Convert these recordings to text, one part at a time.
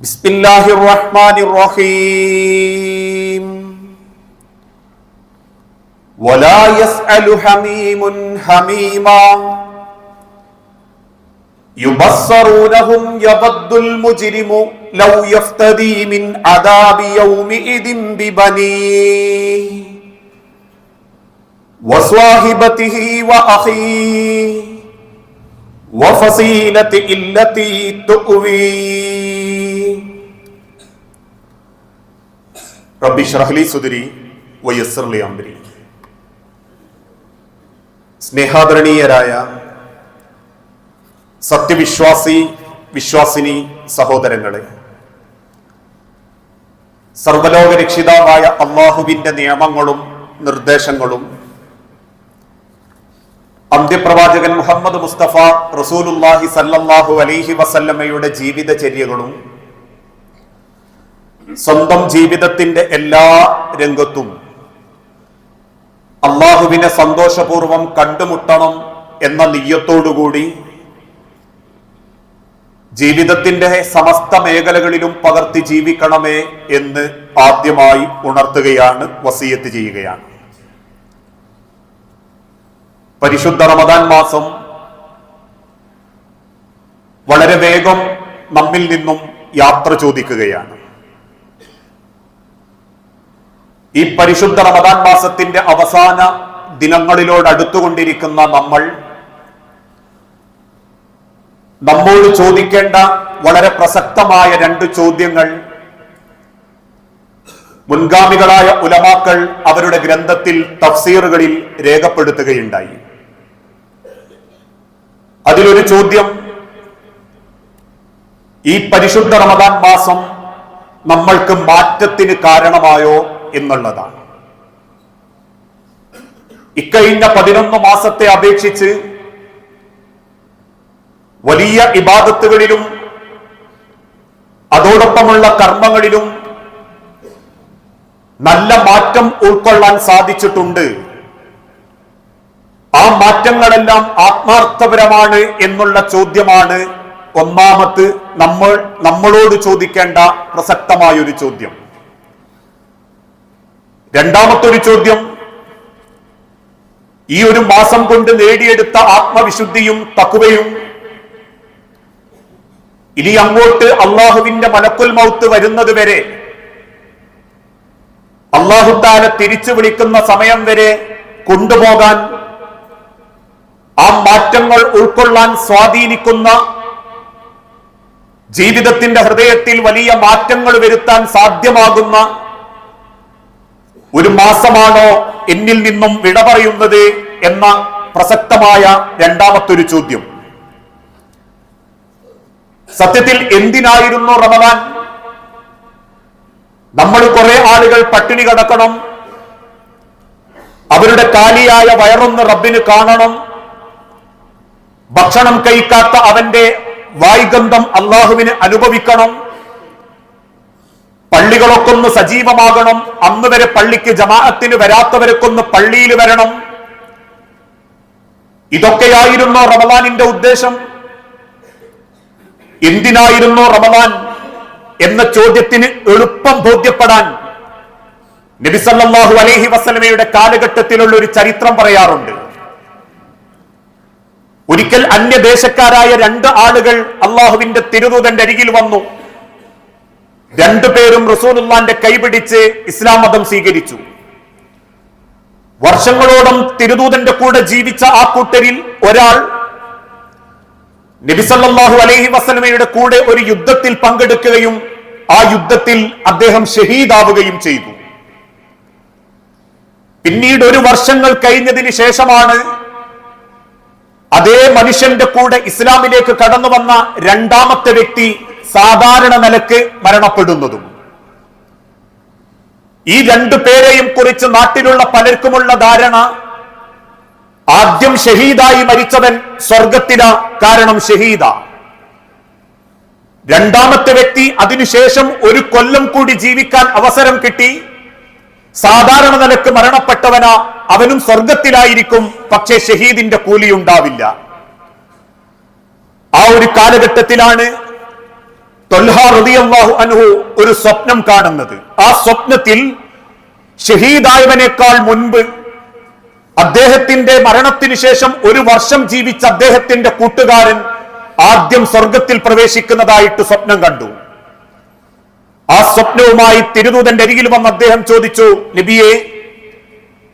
بسم الله الرحمن الرحيم ولا يسأل حميم حميما يبصرونهم يبد المجرم لو يفتدي من عذاب يومئذ ببنيه وصاحبته وأخيه وفصيلة التي تؤوي റബ്ബി ഷറഹ്ലി സുദരി വയസ്സർലി അമ്പരി സ്നേഹാദരണീയരായ സത്യവിശ്വാസി വിശ്വാസിനി സഹോദരങ്ങളെ സർവലോക രക്ഷിതാവായ അള്ളാഹുവിന്റെ നിയമങ്ങളും നിർദ്ദേശങ്ങളും അന്ത്യപ്രവാചകൻ മുഹമ്മദ് മുസ്തഫ റസൂലുല്ലാഹി സല്ലല്ലാഹു അലൈഹി വസല്ലമ്മയുടെ ജീവിതചര്യകളും സ്വന്തം ജീവിതത്തിന്റെ എല്ലാ രംഗത്തും അള്ളാഹുവിനെ സന്തോഷപൂർവം കണ്ടുമുട്ടണം എന്ന നീയത്തോടുകൂടി ജീവിതത്തിന്റെ സമസ്ത മേഖലകളിലും പകർത്തി ജീവിക്കണമേ എന്ന് ആദ്യമായി ഉണർത്തുകയാണ് വസീയത്ത് ചെയ്യുകയാണ്. പരിശുദ്ധ റമദാൻ മാസം വളരെ വേഗം നമ്മിൽ നിന്നും യാത്ര ചോദിക്കുകയാണ്. ഈ പരിശുദ്ധ റമദാൻ മാസത്തിന്റെ അവസാന ദിനങ്ങളിലോട് അടുത്തുകൊണ്ടിരിക്കുന്ന നമ്മൾ നമ്മോട് ചോദിക്കേണ്ട വളരെ പ്രസക്തമായ രണ്ട് ചോദ്യങ്ങൾ മുൻഗാമികളായ ഉലമാക്കൾ അവരുടെ ഗ്രന്ഥത്തിൽ തഫ്സീറുകളിൽ രേഖപ്പെടുത്തുകയുണ്ടായി. അതിലൊരു ചോദ്യം ഈ പരിശുദ്ധ റമദാൻ മാസം നമ്മൾക്ക് മാറ്റത്തിന് കാരണമായോ? എന്നുള്ളതാണ്. ഇക്കഴിഞ്ഞ പതിനൊന്ന് മാസത്തെ അപേക്ഷിച്ച് വലിയ ഇബാദത്തുകളിലും അതോടൊപ്പമുള്ള കർമ്മങ്ങളിലും നല്ല മാറ്റം ഉൾക്കൊള്ളാൻ സാധിച്ചിട്ടുണ്ട്. ആ മാറ്റങ്ങളെല്ലാം ആത്മാർത്ഥപരമാണ് എന്നുള്ള ചോദ്യമാണ് ഒന്നാമത് നമ്മൾ നമ്മളോട് ചോദിക്കേണ്ട പ്രസക്തമായൊരു ചോദ്യം. രണ്ടാമത്തൊരു ചോദ്യം. ഈ ഒരു മാസം കൊണ്ട് നേടിയെടുത്ത ആത്മവിശുദ്ധിയും തക്കുവയും ഇനി അങ്ങോട്ട് അള്ളാഹുവിന്റെ മലക്കുൽ മൗത്ത് വരുന്നത് വരെ അള്ളാഹുത്താല തിരിച്ചു വിളിക്കുന്ന സമയം വരെ കൊണ്ടുപോകാൻ ആ മാറ്റങ്ങൾ ഉൾക്കൊള്ളാൻ സ്വാധീനിക്കുന്ന ജീവിതത്തിന്റെ ഹൃദയത്തിൽ വലിയ മാറ്റങ്ങൾ വരുത്താൻ സാധ്യമാകുന്ന ഒരു മാസമാണോ എന്നിൽ നിന്നും വിട പറയുന്നത് എന്ന പ്രസക്തമായ രണ്ടാമത്തൊരു ചോദ്യം. സത്യത്തിൽ എന്തിനായിരുന്നു റമദാൻ? നമ്മൾ കുറെ ആളുകൾ പട്ടിണി കിടക്കണം. അവരുടെ കാലിയായ വയറൊന്ന് റബ്ബിന് കാണണം. ഭക്ഷണം കഴിക്കാത്ത അവന്റെ വായ്ഗന്ധം അള്ളാഹുവിന് അനുഭവിക്കണം. പള്ളികളൊക്കെ ഒന്ന് സജീവമാകണം. അന്ന് വരെ പള്ളിക്ക് ജമാഅത്തിന് വരാത്തവരൊക്കൊന്ന് പള്ളിയിൽ വരണം. ഇതൊക്കെയായിരുന്നോ റമദാനിന്റെ ഉദ്ദേശം? എന്തിനായിരുന്നു റമദാൻ എന്ന ചോദ്യത്തിന് എളുപ്പം ബോധ്യപ്പെടാൻ നബിസല്ലാഹു അലഹി വസലമയുടെ കാലഘട്ടത്തിലുള്ള ഒരു ചരിത്രം പറയാറുണ്ട്. ഒരിക്കൽ അന്യദേശക്കാരായ രണ്ട് ആളുകൾ അള്ളാഹുവിന്റെ തിരുദൂതന്റെ അരികിൽ വന്നു. രണ്ടുപേരും റസൂലുള്ളാന്റെ കൈപിടിച്ച് ഇസ്ലാം മതം സ്വീകരിച്ചു. വർഷങ്ങളോളം തിരുദൂതന്റെ കൂടെ ജീവിച്ച ആ കൂട്ടരിൽ ഒരാൾ നബിസല്ലാഹു അലൈഹി വസലമയുടെ കൂടെ ഒരു യുദ്ധത്തിൽ പങ്കെടുക്കുകയും ആ യുദ്ധത്തിൽ അദ്ദേഹം ഷഹീദാവുകയും ചെയ്തു. പിന്നീട് ഒരു വർഷങ്ങൾ കഴിഞ്ഞതിന് ശേഷമാണ് അതേ മനുഷ്യന്റെ കൂടെ ഇസ്ലാമിലേക്ക് കടന്നു വന്ന രണ്ടാമത്തെ വ്യക്തി സാധാരണ നിലയ്ക്ക് മരണപ്പെടുന്നതും. ഈ രണ്ടു പേരെയും കുറിച്ച് നാട്ടിലുള്ള പലർക്കുമുള്ള ധാരണ ആദ്യം ഷഹീദായി മരിച്ചവൻ സ്വർഗത്തില കാരണം ഷഹീദ. രണ്ടാമത്തെ വ്യക്തി അതിനുശേഷം ഒരു കൊല്ലം കൂടി ജീവിക്കാൻ അവസരം കിട്ടി. സാധാരണ നിലയ്ക്ക് മരണപ്പെട്ടവന അവനും സ്വർഗത്തിലായിരിക്കും പക്ഷേ ഷഹീദിന്റെ കൂലി കൂലിയുണ്ടാവില്ല. ആ ഒരു കാലഘട്ടത്തിലാണ് അൻഹു ഒരു സ്വപ്നം കാണുന്നത്. ആ സ്വപ്നത്തിൽ ഷഹീദായവനേക്കാൾ മുൻപ് അദ്ദേഹത്തിന്റെ മരണത്തിന് ശേഷം ഒരു വർഷം ജീവിച്ച അദ്ദേഹത്തിന്റെ കൂട്ടുകാരൻ ആദ്യം സ്വർഗത്തിൽ പ്രവേശിക്കുന്നതായിട്ട് സ്വപ്നം കണ്ടു. ആ സ്വപ്നവുമായി തിരുദൂതന്റെ അരികിൽ വന്ന് അദ്ദേഹം ചോദിച്ചു നബിയെ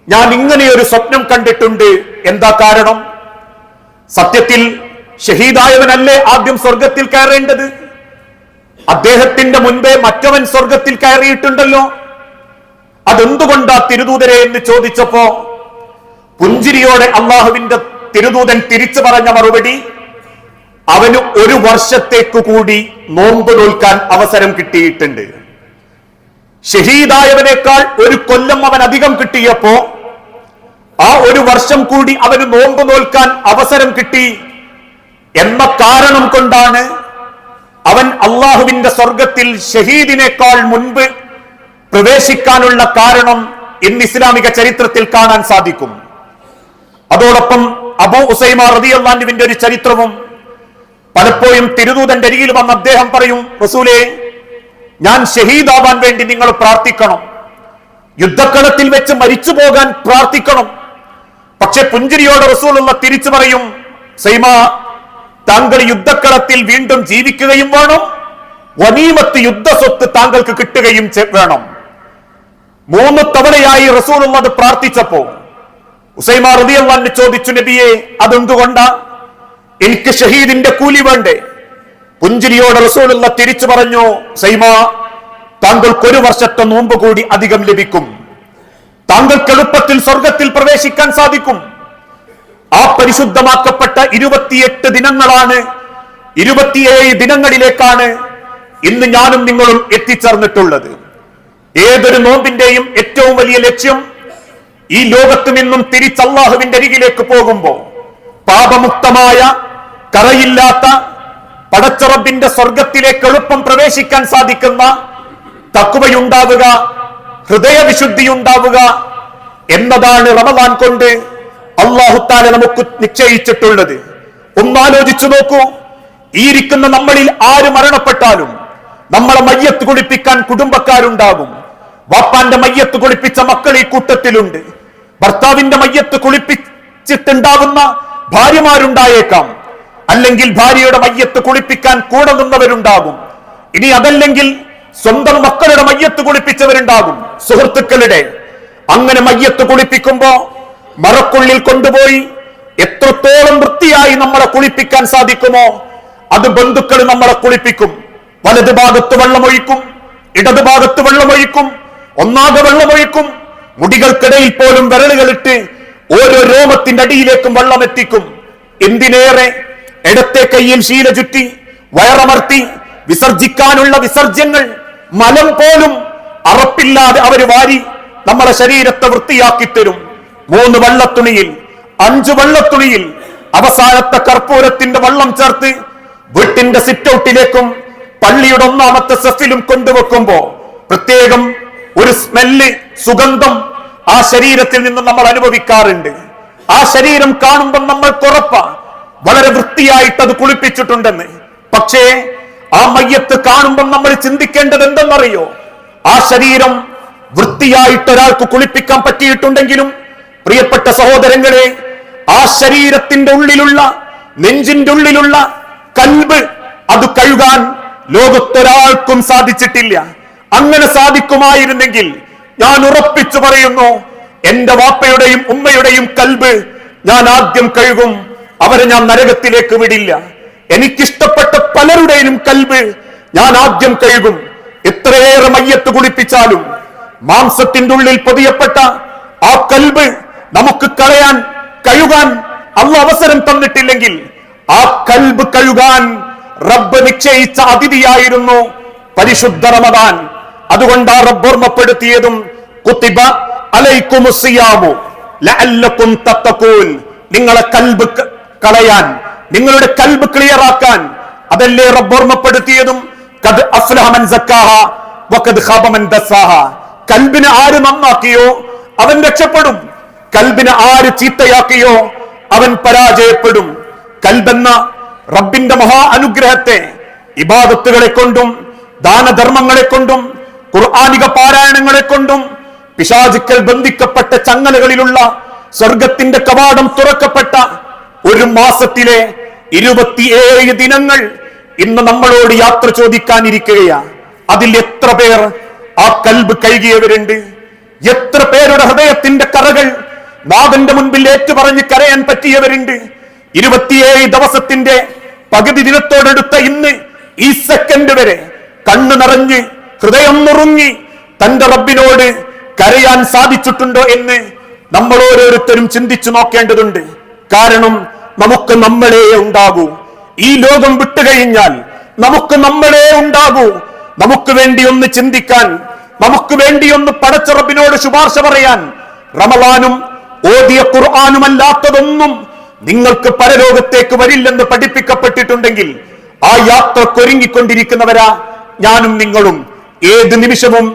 ഞാൻ ഇങ്ങനെ ഒരു സ്വപ്നം കണ്ടിട്ടുണ്ട്. എന്താ കാരണം? സത്യത്തിൽ ഷഹീദായവനല്ലേ ആദ്യം സ്വർഗത്തിൽ കയറേണ്ടത്? അദ്ദേഹത്തിന്റെ മുൻപേ മറ്റവൻ സ്വർഗത്തിൽ കയറിയിട്ടുണ്ടല്ലോ. അതെന്തുകൊണ്ടാ തിരുദൂതരെ എന്ന് ചോദിച്ചപ്പോ പുഞ്ചിരിയോടെ അള്ളാഹുവിന്റെ തിരുദൂതൻ തിരിച്ചു പറഞ്ഞ മറുപടി അവന് ഒരു വർഷത്തേക്കു കൂടി നോമ്പ് നോൽക്കാൻ അവസരം കിട്ടിയിട്ടുണ്ട്. ഷഹീദായവനേക്കാൾ ഒരു കൊല്ലം അവൻ അധികം കിട്ടിയപ്പോ ആ ഒരു വർഷം കൂടി അവന് നോമ്പ് നോൽക്കാൻ അവസരം കിട്ടി. എന്ന കാരണം കൊണ്ടാണ് അവൻ അള്ളാഹുവിന്റെ സ്വർഗത്തിൽ ഷഹീദിനേക്കാൾ മുൻപ് പ്രവേശിക്കാനുള്ള കാരണം ഇന്ന് ഇസ്ലാമിക ചരിത്രത്തിൽ കാണാൻ സാധിക്കും. അതോടൊപ്പം അബൂ ഉസൈമ റതിയല്ലാൻഡുവിന്റെ ഒരു ചരിത്രവും പലപ്പോഴും തിരുദൂതന്റെ അരികിൽ വന്ന് അദ്ദേഹം പറയും റസൂലേ ഞാൻ ഷഹീദാവാൻ വേണ്ടി നിങ്ങൾ പ്രാർത്ഥിക്കണം. യുദ്ധക്കളത്തിൽ വെച്ച് മരിച്ചു പോകാൻ പ്രാർത്ഥിക്കണം. പക്ഷെ പുഞ്ചിരിയോടെ റസൂലുള്ള തിരിച്ചു പറയും സൈമ താങ്കൾ യുദ്ധക്കളത്തിൽ വീണ്ടും ജീവിക്കുകയും വേണം. വനീമത്ത് യുദ്ധ സ്വത്ത് താങ്കൾക്ക് കിട്ടുകയും വേണം. മൂന്ന് തവണയായി റസൂൽ അത് പ്രാർത്ഥിച്ചപ്പോ ഉസൈമ റളിയല്ലാഹു ചോദിച്ചു നബിയെ അതെന്തുകൊണ്ടാ? എനിക്ക് ഷഹീദിന്റെ കൂലി വേണ്ടേ? പുഞ്ചിരിയോട് റസൂലുള്ള തിരിച്ചു പറഞ്ഞു സൈമ താങ്കൾക്ക് ഒരു വർഷത്തെ നോമ്പ് കൂടി അധികം ലഭിക്കും. താങ്കൾക്ക് എളുപ്പത്തിൽ സ്വർഗത്തിൽ പ്രവേശിക്കാൻ സാധിക്കും. ആ പരിശുദ്ധമാക്കപ്പെട്ട ഇരുപത്തിയെട്ട് ദിനങ്ങളാണ്. ഇരുപത്തിയേഴ് ദിനങ്ങളിലേക്കാണ് ഇന്ന് ഞാനും നിങ്ങളും എത്തിച്ചേർന്നിട്ടുള്ളത്. ഏതൊരു നോമ്പിന്റെയും ഏറ്റവും വലിയ ലക്ഷ്യം ഈ ലോകത്തു നിന്നും തിരിച്ചല്ലാഹുവിന്റെ അരികിലേക്ക് പോകുമ്പോൾ പാപമുക്തമായ കറയില്ലാത്ത പടച്ചറബിന്റെ സ്വർഗത്തിലേക്ക് എളുപ്പം പ്രവേശിക്കാൻ സാധിക്കുന്ന തക്കുവയുണ്ടാവുക ഹൃദയവിശുദ്ധി ഉണ്ടാവുക എന്നതാണ് റമദാൻ കൊണ്ട് അള്ളാഹുത്താല നമുക്ക് നിശ്ചയിച്ചിട്ടുള്ളത്. ഒന്നാലോചിച്ചു നോക്കൂ. ഈരിക്കുന്ന നമ്മളിൽ ആര് മരണപ്പെട്ടാലും നമ്മളെ മയ്യത്ത് കുളിപ്പിക്കാൻ കുടുംബക്കാരുണ്ടാകും. വാപ്പാന്റെ മയ്യത്ത് കുളിപ്പിച്ച മക്കൾ ഈ കൂട്ടത്തിലുണ്ട്. ഭർത്താവിന്റെ മയ്യത്ത് കുളിപ്പിച്ചിട്ടുണ്ടാകുന്ന ഭാര്യമാരുണ്ടായേക്കാം. അല്ലെങ്കിൽ ഭാര്യയുടെ മയ്യത്ത് കുളിപ്പിക്കാൻ കൂടെ നിന്നവരുണ്ടാകും ഇനി അതല്ലെങ്കിൽ സ്വന്തം മക്കളുടെ മയ്യത്ത് കുളിപ്പിച്ചവരുണ്ടാകും. സുഹൃത്തുക്കളുടെ. അങ്ങനെ മയ്യത്ത് കുളിപ്പിക്കുമ്പോ മറക്കുള്ളിൽ കൊണ്ടുപോയി എത്രത്തോളം വൃത്തിയായി നമ്മളെ കുളിപ്പിക്കാൻ സാധിക്കുമോ അത് ബന്ധുക്കൾ നമ്മളെ കുളിപ്പിക്കും. വലത് ഭാഗത്ത് വെള്ളമൊഴിക്കും ഇടത് ഭാഗത്ത് വെള്ളമൊഴിക്കും ഒന്നാകെ വെള്ളമൊഴിക്കും. മുടികൾക്കിടയിൽ പോലും വിരലുകളിട്ട് ഓരോ രോമത്തിന്റെ അടിയിലേക്കും വെള്ളം എത്തിക്കും എന്തിനേറെ ഇടത്തെ കൈയിൽ ശീല ചുറ്റി വയറമർത്തി വിസർജിക്കാനുള്ള വിസർജ്യങ്ങൾ മലം പോലും അറപ്പില്ലാതെ അവർ വാരി നമ്മളെ ശരീരത്തെ വൃത്തിയാക്കി തരും മൂന്ന് വള്ളത്തുണിയിൽ അഞ്ചു വള്ളത്തുണിയിൽ അവസാനത്തെ കർപ്പൂരത്തിന്റെ വള്ളം ചേർത്ത് വീട്ടിന്റെ സിറ്റൌട്ടിലേക്കും പള്ളിയുടെ ഒന്നാമത്തെ സെഫിലും കൊണ്ടുവെക്കുമ്പോ പ്രത്യേകം ഒരു സ്മെല്ല് സുഗന്ധം ആ ശരീരത്തിൽ നിന്ന് നമ്മൾ അനുഭവിക്കാറുണ്ട്. ആ ശരീരം കാണുമ്പോൾ നമ്മൾ കുറപ്പ വളരെ വൃത്തിയായിട്ട് അത് കുളിപ്പിച്ചിട്ടുണ്ടെന്ന്. പക്ഷേ ആ മയ്യത്ത് കാണുമ്പോൾ നമ്മൾ ചിന്തിക്കേണ്ടത് എന്തെന്നറിയോ? ആ ശരീരം വൃത്തിയായിട്ട് ഒരാൾക്ക് കുളിപ്പിക്കാൻ പറ്റിയിട്ടുണ്ടെങ്കിലും പ്രിയപ്പെട്ട സഹോദരങ്ങളെ ആ ശരീരത്തിന്റെ ഉള്ളിലുള്ള നെഞ്ചിന്റെ ഉള്ളിലുള്ള കൽബ് അത് കഴുകാൻ ലോകത്തൊരാൾക്കും സാധിച്ചിട്ടില്ല. അങ്ങനെ സാധിക്കുമായിരുന്നെങ്കിൽ ഞാൻ ഉറപ്പിച്ചു പറയുന്നു എന്റെ വാപ്പയുടെയും ഉമ്മയുടെയും കൽബ് ഞാൻ ആദ്യം കഴുകും അവരെ ഞാൻ നരകത്തിലേക്ക് വിടില്ല. എനിക്കിഷ്ടപ്പെട്ട പലരുടെയും കൽബ് ഞാൻ ആദ്യം കഴുകും. എത്രയേറെ മയ്യത്ത് കുളിപ്പിച്ചാലും മാംസത്തിന്റെ ഉള്ളിൽ പൊതിയപ്പെട്ട ആ കൽബ് നമുക്ക് കളയാൻ കഴുകാൻ അള്ള അവസരം തന്നിട്ടില്ലെങ്കിൽ ആ കൽബ് കഴുകാൻ റബ്ബ് നിശ്ചയിച്ച അതിഥിയായിരുന്നു പരിശുദ്ധ റമദാൻ. അതുകൊണ്ട് ആ റബ്ബ് ഓർമ്മപ്പെടുത്തിയതും കുത്തിബ അലൈക്കുമുസിയാമു ലഅല്ലക്കും തത്തക്കൂൻ നിങ്ങളെ കൽബ് കളയാൻ നിങ്ങളുടെ കൽബ് ക്ലിയർ ആക്കാൻ. അതല്ലേ റബ്ബ് ഓർമ്മപ്പെടുത്തിയതും? കത് അഫ്ലഹ മൻ സക്കാഹ വഖദ് ഖാബ മൻ ദസ്സാഹ കൽബിനെ ആര് നന്നാക്കിയോ? അവൻ രക്ഷപ്പെടും. കൽബിനെ ആര് ചീത്തയാക്കിയോ അവൻ പരാജയപ്പെടും. കൽബെന്ന റബ്ബിന്റെ മഹാ അനുഗ്രഹത്തെ ഇബാദത്തുകളെ കൊണ്ടും ദാനധർമ്മങ്ങളെ കൊണ്ടും ഖുർആാനിക പാരായണങ്ങളെ കൊണ്ടും പിശാചുക്കൾ ബന്ധിക്കപ്പെട്ട ചങ്ങലകളിലുള്ള സ്വർഗത്തിന്റെ കവാടം തുറക്കപ്പെട്ട ഒരു മാസത്തിലെ ഇരുപത്തിയേഴ് ദിനങ്ങൾ ഇന്ന് നമ്മളോട് യാത്ര ചോദിക്കാനിരിക്കുകയാണ് അതിൽ എത്ര പേർ ആ കൽബ് കഴുകിയവരുണ്ട്? എത്ര പേരുടെ ഹൃദയത്തിന്റെ കറകൾ നാഥന്റെ മുൻപിൽ ഏറ്റുപറഞ്ഞ് കരയാൻ പറ്റിയവരുണ്ട്. ഇരുപത്തിയേഴ് ദിവസത്തിന്റെ പകുതി ദിനത്തോടെടുത്ത ഇന്ന് ഈ സെക്കൻഡ് വരെ കണ്ണു നിറഞ്ഞ് ഹൃദയം നുറുങ്ങി തന്റെ റബ്ബിനോട് കരയാൻ സാധിച്ചിട്ടുണ്ടോ എന്ന് നമ്മൾ ഓരോരുത്തരും ചിന്തിച്ചു നോക്കേണ്ടതുണ്ട്. കാരണം നമുക്ക് നമ്മളെ ഉണ്ടാകൂ. ഈ ലോകം വിട്ടുകഴിഞ്ഞാൽ നമുക്ക് നമ്മളെ ഉണ്ടാകൂ. നമുക്ക് വേണ്ടി ഒന്ന് ചിന്തിക്കാൻ നമുക്ക് വേണ്ടി ഒന്ന് പടച്ചറബിനോട് ശുപാർശ പറയാൻ റമലാനും ഓതിയ ഖുർആാനുമല്ലാത്തതൊന്നും നിങ്ങൾക്ക് പരലോകത്തേക്ക് വരില്ലെന്ന് പഠിപ്പിക്കപ്പെട്ടിട്ടുണ്ടെങ്കിൽ ആ യാത്ര യാത്രക്കൊരുങ്ങിക്കൊണ്ടിരിക്കുന്നവരാ ഞാനും നിങ്ങളും. ഏത് നിമിഷവും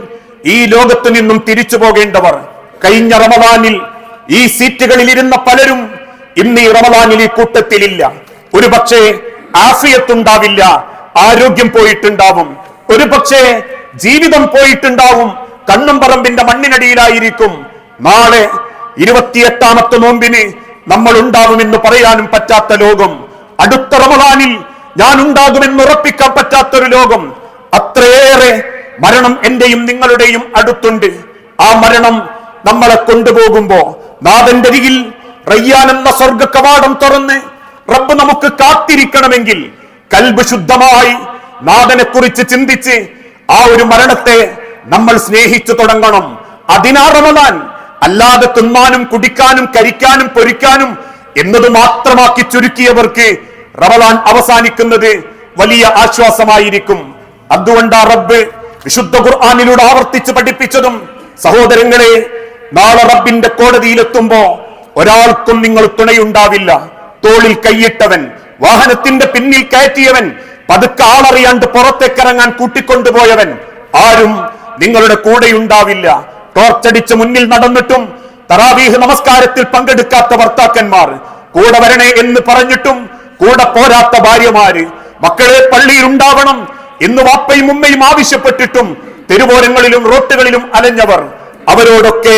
ഈ ലോകത്തു നിന്നും തിരിച്ചു പോകേണ്ടവർ. കഴിഞ്ഞ റമദാനിൽ ഈ സീറ്റുകളിൽ ഇരുന്ന പലരും ഇന്ന് ഈ റമദാനിൽ ഈ കൂട്ടത്തിലില്ല. ഒരു പക്ഷേ ആഫിയത്തുണ്ടാവില്ല ആരോഗ്യം പോയിട്ടുണ്ടാവും. ഒരു പക്ഷേ ജീവിതം പോയിട്ടുണ്ടാവും കണ്ണും പറമ്പിന്റെ മണ്ണിനടിയിലായിരിക്കും. നാളെ ഇരുപത്തിയെട്ടാമത്തെ നോമ്പിന് നമ്മൾ ഉണ്ടാകുമെന്ന് പറയാനും പറ്റാത്ത ലോകം. അടുത്ത റമദാനിൽ ഞാൻ ഉണ്ടാകുമെന്ന് ഉറപ്പിക്കാൻ പറ്റാത്തൊരു ലോകം. അത്രയേറെ മരണം എന്റെയും നിങ്ങളുടെയും അടുത്തുണ്ട്. ആ മരണം നമ്മളെ കൊണ്ടുപോകുമ്പോ നാഥന്റെ അരികിൽ റയ്യാൻ എന്ന സ്വർഗ കവാടം തുറന്ന് റബ്ബ് നമുക്ക് കാത്തിരിക്കണമെങ്കിൽ കൽബ് ശുദ്ധമായി നാഥനെ കുറിച്ച് ചിന്തിച്ച് ആ ഒരു മരണത്തെ നമ്മൾ സ്നേഹിച്ചു തുടങ്ങണം. അതിനാ റമദാൻ. അല്ലാതെ തിന്നാനും കുടിക്കാനും കരിക്കാനും പൊരിക്കാനും എന്നത് മാത്രമാക്കി ചുരുക്കിയവർക്ക് റമദാൻ അവസാനിക്കുന്നത് വലിയ ആശ്വാസമായിരിക്കും. അതുകൊണ്ടാ റബ്ബ് വിശുദ്ധ ഖുർആാനിലൂടെ ആവർത്തിച്ച് പഠിപ്പിച്ചതും സഹോദരങ്ങളെ നാളെ റബ്ബിന്റെ കോടതിയിലെത്തുമ്പോ ഒരാൾക്കും നിങ്ങൾ തുണയുണ്ടാവില്ല. തോളിൽ കൈയിട്ടവൻ വാഹനത്തിന്റെ പിന്നിൽ കയറ്റിയവൻ പതുക്കെ ആളറിയാണ്ട് പുറത്തേക്കിറങ്ങാൻ കൂട്ടിക്കൊണ്ടുപോയവൻ ആരും നിങ്ങളുടെ കൂടെയുണ്ടാവില്ല. ടോർച്ചടിച്ച് മുന്നിൽ നടന്നിട്ടും തറാവീഹ് നമസ്കാരത്തിൽ പങ്കെടുക്കാത്ത ഭർത്താക്കന്മാർ കൂടെ വരണേ എന്ന് പറഞ്ഞിട്ടും കൂടെ പോരാത്ത ഭാര്യമാര് മക്കളെ പള്ളിയിൽ ഉണ്ടാവണം എന്ന് വാപ്പയും ഉമ്മയും ആവശ്യപ്പെട്ടിട്ടും തെരുവോരങ്ങളിലും റോട്ടുകളിലും അലഞ്ഞവർ അവരോടൊക്കെ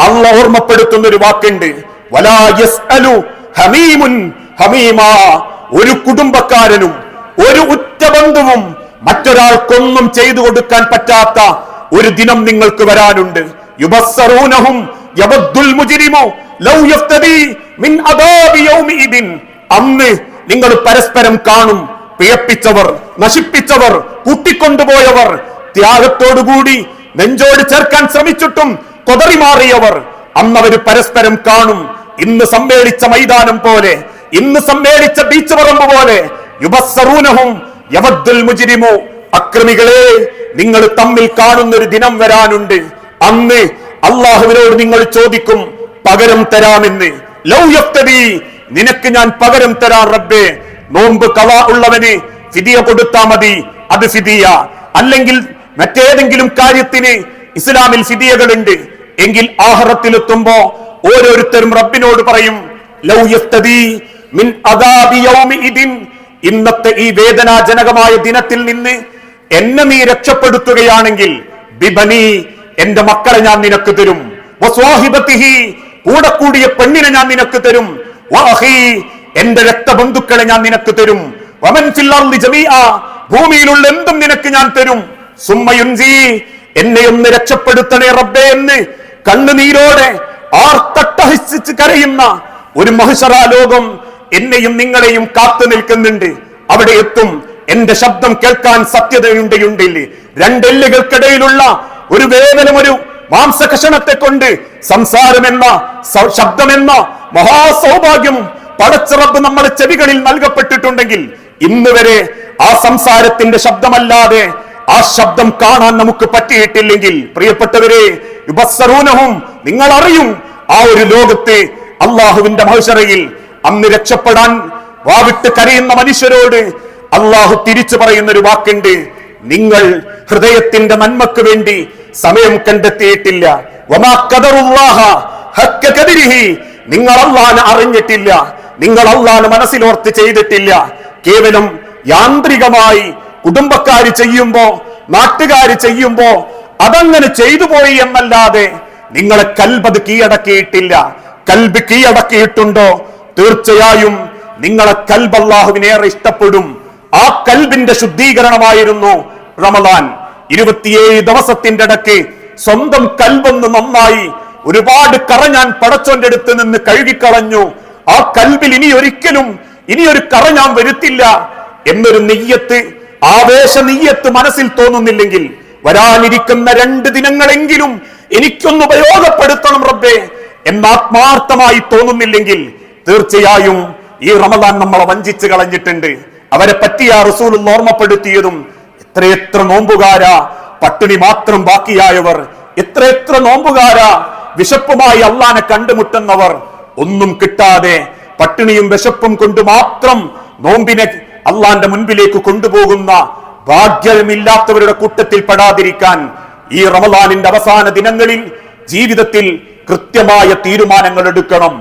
അള്ള ഓർമ്മപ്പെടുത്തുന്ന ഒരു വാക്കുണ്ട് ഒരു കുടുംബക്കാരനും ഒരു ഉറ്റ ബന്ധുവും മറ്റൊരാൾക്കൊന്നും ചെയ്തു കൊടുക്കാൻ പറ്റാത്ത ഒരു ദിനം നിങ്ങൾക്ക് വരാനുണ്ട്. അന്ന് നിങ്ങൾ പരസ്പരം കാണും. പിയപ്പിച്ചവർ നശിപ്പിച്ചവർ കൂട്ടിക്കൊണ്ടുപോയവർ ത്യാഗത്തോടുകൂടി നെഞ്ചോട് ചേർക്കാൻ ശ്രമിച്ചിട്ടും കൊതറി മാറിയവർ അന്നവര് പരസ്പരം കാണും. ഇന്ന് സമ്മേളിച്ച മൈതാനം പോലെ ഇന്ന് സമ്മേളിച്ച ബീച്ച് പറമ്പ് പോലെ. യുബസ്സറൂനഹും യവദ്ദുൽ മുജ്രിമു അക്രമികളെ നിങ്ങൾ തമ്മിൽ കാണുന്ന ഒരു ദിനം വരാനുണ്ട്. അന്ന് അള്ളാഹുവിനോട് നിങ്ങൾ ചോദിക്കും പകരം തരാമെന്ന്. ലൗ യഫ്തദി നിനക്ക് ഞാൻ പകരം തരാം റബ്ബേ. നോമ്പ് കവ ഉള്ളവന് ഫിദിയ കൊടുത്താ മതി അത് ഫിദിയ. അല്ലെങ്കിൽ മറ്റേതെങ്കിലും കാര്യത്തിന് ഇസ്ലാമിൽ ഫിദിയകളുണ്ട്. എങ്കിൽ ആഹ്റത്തിലെത്തുമ്പോ ഓരോരുത്തരും റബ്ബിനോട് പറയും ലൗ യഫ്തദി മിൻ അദാബി യൗമിഇദിൻ ഇന്നത്തെ ഈ വേദനാജനകമായ ദിനത്തിൽ നിന്ന് എന്നെ നീ രക്ഷപ്പെടുത്തുകയാണെങ്കിൽ ബിബനി എന്റെ മക്കളെ ഞാൻ നിനക്ക് തരും. കൂടെ കൂടിയ പെണ്ണിനെ ഞാൻ നിനക്ക് തരും. എന്റെ രക്തബന്ധുക്കളെ ഞാൻ നിനക്ക് തരും. ഭൂമിയിലുള്ള എന്തും നിനക്ക് ഞാൻ തരും. സുമ്മയുഞ്ചി എന്നെ ഒന്ന് രക്ഷപ്പെടുത്തണേ റബ്ബേ എന്ന് കണ്ണുനീരോടെ ആർത്തട്ടഹസിച്ച് കരയുന്ന ഒരു മഹിഷറ ലോകം എന്നെയും നിങ്ങളെയും കാത്തു നിൽക്കുന്നുണ്ട്. അവിടെ എത്തും. എന്റെ ശബ്ദം കേൾക്കാൻ സത്യതയുണ്ടെയുണ്ടില്ലേ രണ്ടെല്ലുകൾക്കിടയിലുള്ള ഒരു വേദനം ഒരു മാംസകഷണത്തെ കൊണ്ട് സംസാരമെന്ന ശബ്ദമെന്ന മഹാസൗഭാഗ്യം പടച്ചിറപ്പ് നമ്മുടെ ചെവികളിൽ നൽകപ്പെട്ടിട്ടുണ്ടെങ്കിൽ ഇന്ന് വരെ ആ സംസാരത്തിന്റെ ശബ്ദമല്ലാതെ ആ ശബ്ദം കാണാൻ നമുക്ക് പറ്റിയിട്ടില്ലെങ്കിൽ പ്രിയപ്പെട്ടവരെ ഉപസരൂനവും നിങ്ങൾ അറിയും ആ ഒരു ലോകത്തെ അള്ളാഹുവിന്റെ മഹുഷറയിൽ അന്ന് രക്ഷപ്പെടാൻ വാവിട്ട് കരയുന്ന മനുഷ്യരോട് അള്ളാഹു തിരിച്ചു പറയുന്ന ഒരു വാക്കുണ്ട്. നിങ്ങൾ ഹൃദയത്തിന്റെ നന്മക്ക് വേണ്ടി സമയം കണ്ടെത്തിയിട്ടില്ല. നിങ്ങൾ അള്ളാൻ അറിഞ്ഞിട്ടില്ല. നിങ്ങൾ അള്ളാൻ മനസ്സിലോർത്ത് ചെയ്തിട്ടില്ല. കേവലം യാന്ത്രികമായി കുടുംബക്കാർ ചെയ്യുമ്പോ നാട്ടുകാർ ചെയ്യുമ്പോ അതങ്ങനെ ചെയ്തു പോയി എന്നല്ലാതെ നിങ്ങളെ കൽബത് കീഴടക്കിയിട്ടില്ല. കൽബ് കീഴടക്കിയിട്ടുണ്ടോ? തീർച്ചയായും നിങ്ങളെ കൽബ് അള്ളാഹുവിനേറെ ഇഷ്ടപ്പെടും. ആ കൽബിന്റെ ശുദ്ധീകരണമായിരുന്നു റമദാൻ. ഇരുപത്തിയേഴ് ദിവസത്തിന്റെ ഇടയ്ക്ക് സ്വന്തം കൽബൊന്ന് നന്നായി ഒരുപാട് കറ ഞാൻ പടച്ചോന്റെ അടുത്ത് നിന്ന് കഴുകിക്കളഞ്ഞു. ആ കൽബിൽ ഇനി ഒരിക്കലും ഇനി ഒരു കറ ഞാൻ വരുത്തില്ല എന്നൊരു നെയ്യത്ത് ആവേശ നെയ്യത്ത് മനസ്സിൽ തോന്നുന്നില്ലെങ്കിൽ വരാനിരിക്കുന്ന രണ്ട് ദിനങ്ങളെങ്കിലും എനിക്കൊന്ന് ഉപയോഗപ്പെടുത്തണം റബ്ബേ എന്ന് ആത്മാർത്ഥമായി തോന്നുന്നില്ലെങ്കിൽ തീർച്ചയായും ഈ റമദാൻ നമ്മളെ വഞ്ചിച്ച് കളഞ്ഞിട്ടുണ്ട്. അവരെ പറ്റി ആ റസൂൽ ഓർമ്മപ്പെടുത്തിയതും എത്രയെത്ര നോമ്പുകാരാ പട്ടിണി മാത്രം ബാക്കിയായവർ എത്രയെത്ര നോമ്പുകാരാ വിശപ്പുമായി അള്ളാനെ കണ്ടുമുട്ടുന്നവർ ഒന്നും കിട്ടാതെ പട്ടിണിയും വിശപ്പും കൊണ്ട് മാത്രം നോമ്പിനെ അള്ളാന്റെ മുൻപിലേക്ക് കൊണ്ടുപോകുന്ന ഭാഗ്യമില്ലാത്തവരുടെ കൂട്ടത്തിൽ പെടാതിരിക്കാൻ ഈ റമദാനിന്റെ അവസാന ദിനങ്ങളിൽ ജീവിതത്തിൽ കൃത്യമായ തീരുമാനങ്ങൾ എടുക്കണം.